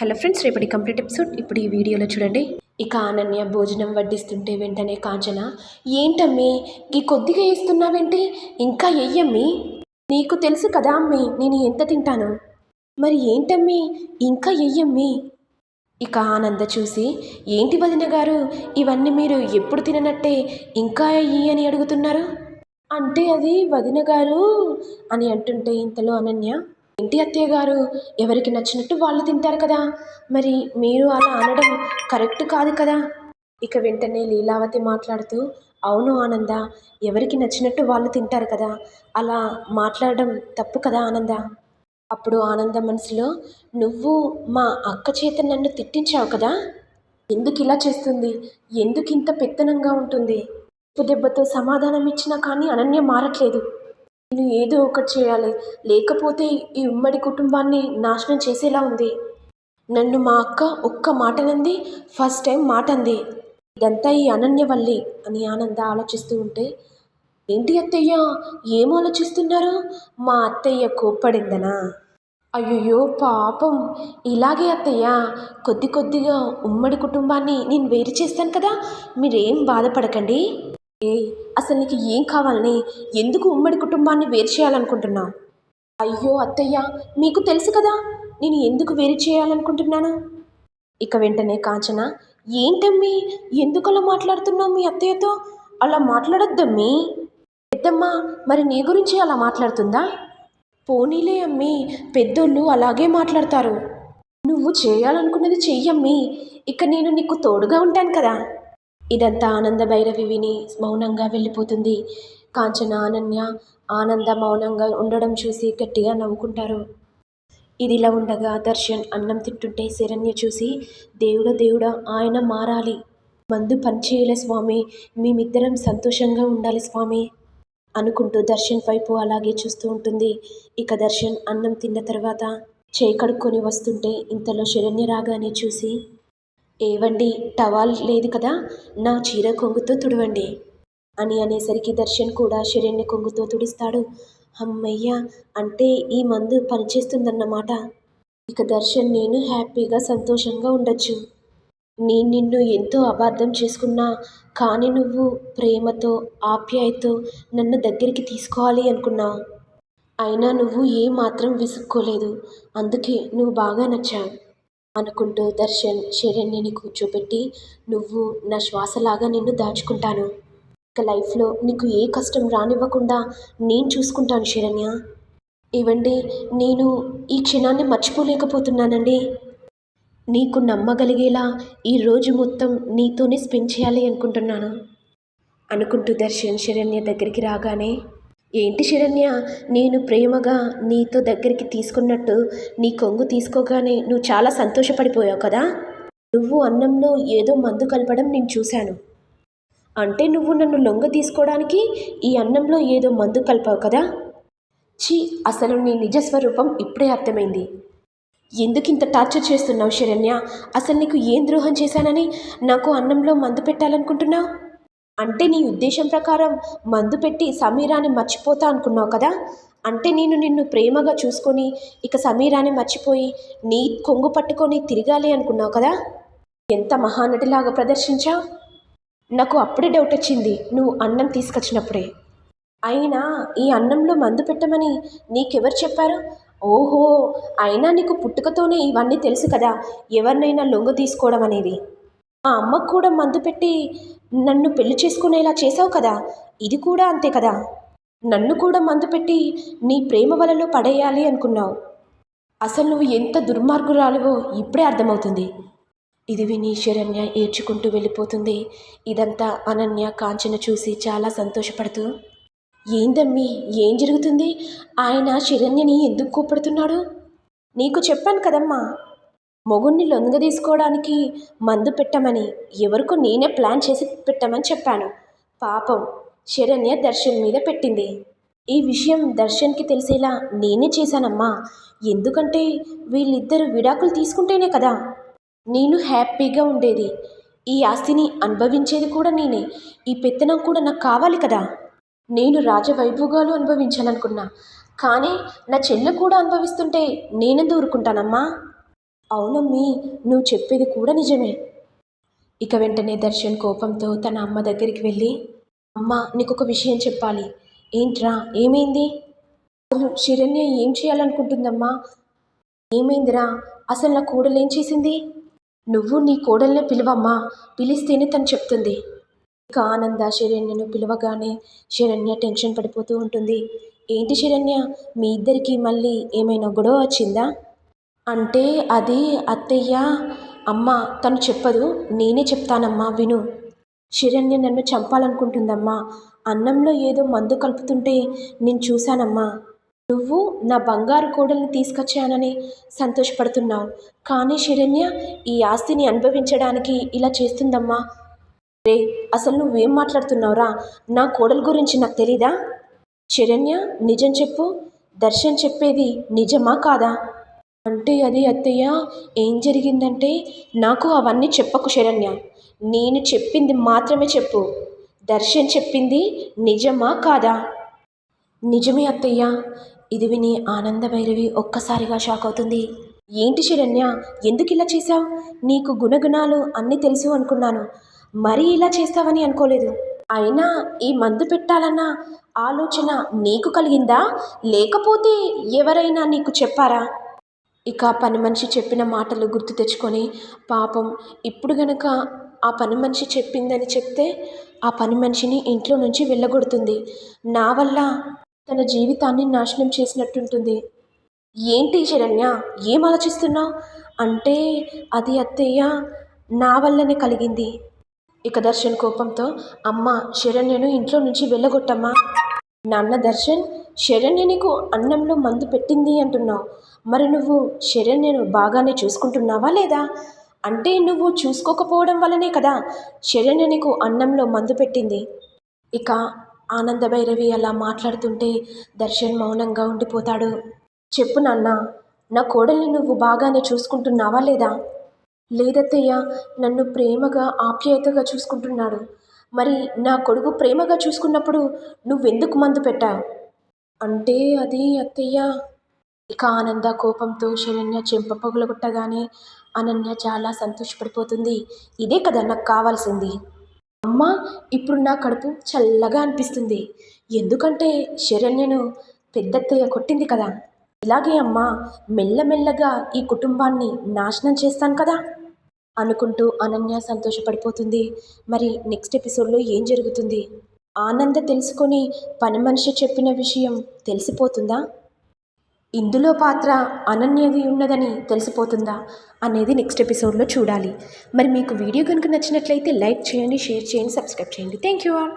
Hello friends రేపటి complete episode. ఇప్పుడు ఈ వీడియోలో చూడండి. ఇక అనన్య భోజనం వడ్డిస్తుంటే వెంటనే కాంచన ఏంటమ్మి ఈ కొద్దిగా వేస్తున్నావేంటి ఇంకా ఎయ్యమ్మి? నీకు తెలుసు కదా అమ్మి నేను ఎంత తింటాను? మరి ఏంటమ్మి? ఇంకా ఎయ్యమ్మి? ఇక ఆనంద చూసి ఏంటి వదిన గారు ఇవన్నీ మీరు ఎప్పుడు తిననట్టే ఇంకా అయ్యి అని అడుగుతున్నారు? అంటే అది వదిన గారు? అని అంటుంటే ఇంతలో అనన్య ఏంటి అత్తయ్య గారు? ఎవరికి నచ్చినట్టు వాళ్ళు తింటారు కదా. మరి మీరు అలా అనడం కరెక్ట్ కాదు కదా. ఇక వెంటనే లీలావతి మాట్లాడుతూ అవును ఆనంద ఎవరికి నచ్చినట్టు వాళ్ళు తింటారు కదా. అలా మాట్లాడడం తప్పు కదా ఆనంద. అప్పుడు ఆనంద మనసులో నువ్వు మా అక్క చేత నన్ను తిట్టించావు కదా. ఎందుకు ఇలా చేస్తుంది? ఎందుకు ఇంత పెత్తనంగా ఉంటుంది? ఉప్పు దెబ్బతో సమాధానం ఇచ్చినా కానీ అనన్య మారట్లేదు. నేను ఏదో ఒకటి చేయాలి. లేకపోతే ఈ ఉమ్మడి కుటుంబాన్ని నాశనం చేసేలా ఉంది. నన్ను మా అక్క ఒక్క మాటనంది ఫస్ట్ టైం మాట అంది. ఇదంతా ఈ అనన్య వల్లే అని ఆనంద ఆలోచిస్తూ ఉంటే ఏంటి అత్తయ్య? ఏం ఆలోచిస్తున్నారు? మా అత్తయ్య కోప్పడిందనా? అయ్యయ్యో పాపం. ఇలాగే అత్తయ్య కొద్ది కొద్దిగా ఉమ్మడి కుటుంబాన్ని నేను వేరు చేస్తాను కదా మీరేం బాధపడకండి. ఏ అసలు నీకు ఏం కావాలని? ఎందుకు ఉమ్మడి కుటుంబాన్ని వేరు చేయాలనుకుంటున్నావు? అయ్యో అత్తయ్య మీకు తెలుసు కదా నేను ఎందుకు వేరు చేయాలనుకుంటున్నాను? ఇక వెంటనే కాంచన ఏంటమ్మీ? ఎందుకు అలా మాట్లాడుతున్నావు మీ అత్తయ్యతో? అలా మాట్లాడొద్దమ్మీ పెద్దమ్మ మరి నీ గురించి అలా మాట్లాడుతుందా? పోనీలే అమ్మీ పెద్దోళ్ళు అలాగే మాట్లాడతారు. నువ్వు చేయాలనుకున్నది చెయ్యమ్మీ. ఇక నేను నీకు తోడుగా ఉంటాను కదా. ఇదంతా ఆనంద భైరవి విని మౌనంగా వెళ్ళిపోతుంది. కాంచన అనన్య ఆనంద మౌనంగా ఉండడం చూసి గట్టిగా నవ్వుకుంటారు. ఇదిలా ఉండగా దర్శన్ అన్నం తింటుంటే శరణ్య చూసి దేవుడ దేవుడా ఆయన మారాలి. మందు పనిచేయలే స్వామి. మేమిద్దరం సంతోషంగా ఉండాలి స్వామి అనుకుంటూ దర్శన్ వైపు అలాగే చూస్తూ ఉంటుంది. ఇక దర్శన్ అన్నం తిన్న తర్వాత చేయి కడుక్కొని వస్తుంటే ఇంతలో శరణ్య రాగానే చూసి ఏవండి టవాల్ లేదు కదా నా చీర కొంగుతో తుడవండి అని అనేసరికి దర్శన్ కూడా శరణ్య కొంగుతో తుడుస్తాడు. అమ్మయ్య అంటే ఈ మందు పనిచేస్తుందన్నమాట. ఇక దర్శన్ నేను హ్యాపీగా సంతోషంగా ఉండొచ్చు. నేను నిన్ను ఎంతో అపార్థం చేసుకున్నా కానీ నువ్వు ప్రేమతో ఆప్యాయతో నన్ను దగ్గరికి తీసుకోవాలి అనుకున్నావు అయినా నువ్వు ఏ మాత్రం విసుక్కోలేదు. అందుకే నువ్వు బాగా నచ్చావు. అనుకుంటూ దర్శన్ శరణ్యని కూర్చోబెట్టి నువ్వు నా శ్వాసలాగా నిన్ను దాచుకుంటాను. ఇక లైఫ్లో నీకు ఏ కష్టం రానివ్వకుండా నేను చూసుకుంటాను శరణ్య. ఇవ్వండి నేను ఈ క్షణాన్ని మర్చిపోలేకపోతున్నానండి. నీకు నమ్మగలిగేలా ఈ రోజు మొత్తం నీతోనే స్పెండ్ చేయాలి అనుకుంటున్నాను అనుకుంటూ దర్శన్ శరణ్య దగ్గరికి రాగానే ఏంటి శరణ్య? నేను ప్రేమగా నీతో దగ్గరికి తీసుకున్నట్టు నీ కొంగు తీసుకోగానే నువ్వు చాలా సంతోషపడిపోయావు కదా? నువ్వు అన్నంలో ఏదో మందు కలపడం నేను చూశాను. అంటే నువ్వు నన్ను లొంగ తీసుకోవడానికి ఈ అన్నంలో ఏదో మందు కలిపావు కదా? ఛీ అసలు నీ నిజస్వరూపం ఇప్పుడే అర్థమైంది. ఎందుకు ఇంత టార్చర్ చేస్తున్నావు శరణ్య? అసలు నీకు ఏం ద్రోహం చేశానని నాకు అన్నంలో మందు పెట్టాలనుకుంటున్నావు? అంటే నీ ఉద్దేశం ప్రకారం మందు పెట్టి సమీరాని మర్చిపోతా అనుకున్నావు కదా? అంటే నేను నిన్ను ప్రేమగా చూసుకొని ఇక సమీరాని మర్చిపోయి నీ కొంగు పట్టుకొని తిరగాలి అనుకున్నావు కదా? ఎంత మహానటిలాగా ప్రదర్శించావు నాకు అప్పుడే డౌట్ వచ్చింది నువ్వు అన్నం తీసుకొచ్చినప్పుడే. అయినా ఈ అన్నంలో మందు పెట్టమని నీకెవరు చెప్పారు? ఓహో అయినా నీకు పుట్టుకతోనే ఇవన్నీ తెలుసు కదా ఎవరినైనా లొంగ తీసుకోవడం అనేది. మా అమ్మకు కూడా మందు పెట్టి నన్ను పెళ్ళి చేసుకునేలా చేసావు కదా? ఇది కూడా అంతే కదా? నన్ను కూడా మందు పెట్టి నీ ప్రేమ వలలో పడేయాలి అనుకున్నావు. అసలు నువ్వు ఎంత దుర్మార్గురాలువో ఇప్పుడే అర్థమవుతుంది. ఇది విని శరణ్య ఏడ్చుకుంటూ వెళ్ళిపోతుంది. ఇదంతా అనన్య కాంచన చూసి చాలా సంతోషపడుతూ ఏందమ్మీ ఏం జరుగుతుంది? ఆయన శరణ్యని ఎందుకు కోపడుతున్నాడు నీకు చెప్పాను కదమ్మా. మొగుణ్ణి లొంగ తీసుకోవడానికి మందు పెట్టమని ఎవరికో నేనే ప్లాన్ చేసి పెట్టమని చెప్పాను. పాపం శరణ్య దర్శన్ మీద పెట్టింది. ఈ విషయం దర్శన్కి తెలిసేలా నేనే చేశానమ్మా. ఎందుకంటే వీళ్ళిద్దరు విడాకులు తీసుకుంటేనే కదా. నేను హ్యాపీగా ఉండేది. ఈ ఆస్తిని అనుభవించేది కూడా నేనే. ఈ పెత్తనం కూడా నాకు కావాలి కదా. నేను రాజవైభోగాలు అనుభవించాలనుకున్నా. కానీ నా చెల్లె కూడా అనుభవిస్తుంటే నేనెందు ఊరుకుంటానమ్మా? అవునమ్మీ నువ్వు చెప్పేది కూడా నిజమే. ఇక వెంటనే దర్శన్ కోపంతో తన అమ్మ దగ్గరికి వెళ్ళి అమ్మ నీకు ఒక విషయం చెప్పాలి. ఏంట్రా ఏమైంది? అసలు శిరణ్య ఏం చేయాలనుకుంటుందమ్మా? ఏమైందిరా అసలు నా కోడలు ఏం చేసింది? నువ్వు నీ కోడల్నే పిలువమ్మా పిలిస్తేనే తను చెప్తుంది. ఇక ఆనంద శరణ్యను పిలవగానే శరణ్య టెన్షన్ పడిపోతూ ఉంటుంది. ఏంటి శరణ్య మీ ఇద్దరికి మళ్ళీ ఏమైనా గొడవ వచ్చిందా? అంటే అది అత్తయ్య అమ్మ తను చెప్పదు. నేనే చెప్తానమ్మా విను. శిరణ్య నన్ను చంపాలనుకుంటుందమ్మా. అన్నంలో ఏదో మందు కలుపుతుంటే నేను చూశానమ్మా. నువ్వు నా బంగారు కోడల్ని తీసుకొచ్చానని సంతోషపడుతున్నావు. కానీ శిరణ్య ఈ ఆస్తిని అనుభవించడానికి ఇలా చేస్తుందమ్మా. రే అసలు నువ్వేం మాట్లాడుతున్నావురా? నా కోడల గురించి నాకు తెలీదా? శిరణ్య నిజం చెప్పు. దర్శన్ చెప్పేది నిజమా కాదా? అంటే అది అత్తయ్య ఏం జరిగిందంటే నాకు అవన్నీ చెప్పకు శరణ్య. నేను చెప్పింది మాత్రమే చెప్పు. దర్శన్ చెప్పింది నిజమా కాదా? నిజమే అత్తయ్య. ఇది విని ఆనందభైరవి ఒక్కసారిగా షాక్ అవుతుంది. ఏంటి శరణ్య ఎందుకు ఇలా చేశావు? నీకు గుణగుణాలు అన్నీ తెలుసు అనుకున్నాను. మరీ ఇలా చేస్తావని అనుకోలేదు. అయినా ఈ మందు పెట్టాలన్న ఆలోచన నీకు కలిగిందా? లేకపోతే ఎవరైనా నీకు చెప్పారా? ఇక పని మనిషి చెప్పిన మాటలు గుర్తు తెచ్చుకొని పాపం ఇప్పుడు గనక ఆ పని మనిషి చెప్పిందని చెప్తే ఆ పని మనిషిని ఇంట్లో నుంచి వెళ్ళగొడుతుంది. నా వల్ల తన జీవితాన్ని నాశనం చేసినట్టుంటుంది. ఏంటి శరణ్య? ఏం ఆలోచిస్తున్నావు? అంటే అది అత్తయ్య నా వల్లనే కలిగింది. ఇక దర్శన్ కోపంతో అమ్మ శరణ్యను ఇంట్లో నుంచి వెళ్ళగొట్టమ్మా. నాన్న దర్శన్ శరణ్య నీకు అన్నంలో మందు పెట్టింది అంటున్నావు. మరి నువ్వు శరణ్యను బాగానే చూసుకుంటున్నావా లేదా? అంటే నువ్వు చూసుకోకపోవడం వల్లనే కదా శరణ్య నీకు అన్నంలో మందు పెట్టింది. ఇక ఆనంద భైరవి అలా మాట్లాడుతుంటే దర్శన్ మౌనంగా ఉండిపోతాడు. చెప్పు నాన్న నా కోడల్ని నువ్వు బాగానే చూసుకుంటున్నావా లేదా? లేదత్తయ్య నన్ను ప్రేమగా ఆప్యాయతగా చూసుకుంటున్నాడు. మరి నా కొడుకు ప్రేమగా చూసుకున్నప్పుడు నువ్వెందుకు మందు పెట్టావు? అంటే అది అత్తయ్య ఇక ఆనంద కోపంతో శరణ్య చెంప పగులగొట్టగానే అనన్య చాలా సంతోషపడిపోతుంది. ఇదే కదా నాకు కావాల్సింది. అమ్మ ఇప్పుడు నా కడుపు చల్లగా అనిపిస్తుంది. ఎందుకంటే శరణ్యను పెద్దత్తయ్య కొట్టింది కదా. ఇలాగే అమ్మా మెల్లమెల్లగా ఈ కుటుంబాన్ని నాశనం చేస్తాను కదా? అనుకుంటూ అనన్య సంతోషపడిపోతుంది. మరి నెక్స్ట్ ఎపిసోడ్లో ఏం జరుగుతుంది? ఆనంద తెలుసుకొని పని మనిషి చెప్పిన విషయం తెలిసిపోతుందా? ఇందులో పాత్ర అనన్యది ఉన్నదని తెలిసిపోతుందా అనేది నెక్స్ట్ ఎపిసోడ్లో చూడాలి. మరి మీకు వీడియో కనుక నచ్చినట్లయితే లైక్ చేయండి షేర్ చేయండి సబ్స్క్రైబ్ చేయండి. Thank you all.